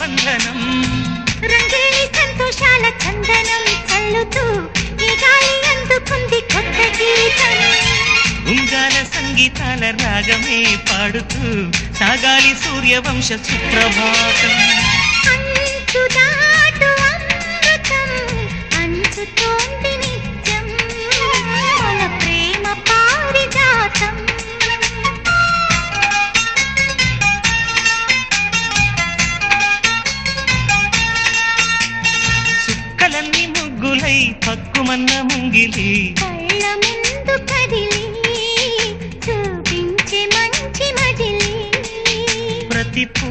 బంధనం. రంగేలి సంతోషాల చందనం చల్లుతూ ఈ గాలి అందుకుంది కొత్త గీతం. ఉంగాల సంగీతాల రాగమే పాడుతూ సాగాలి సూర్యవంశ సుప్రభాతం. కలలన్నీ ముగ్గులై పక్కుమన్న ముంగిలి. చూపించే మంచి మదిలి ప్రతి పూ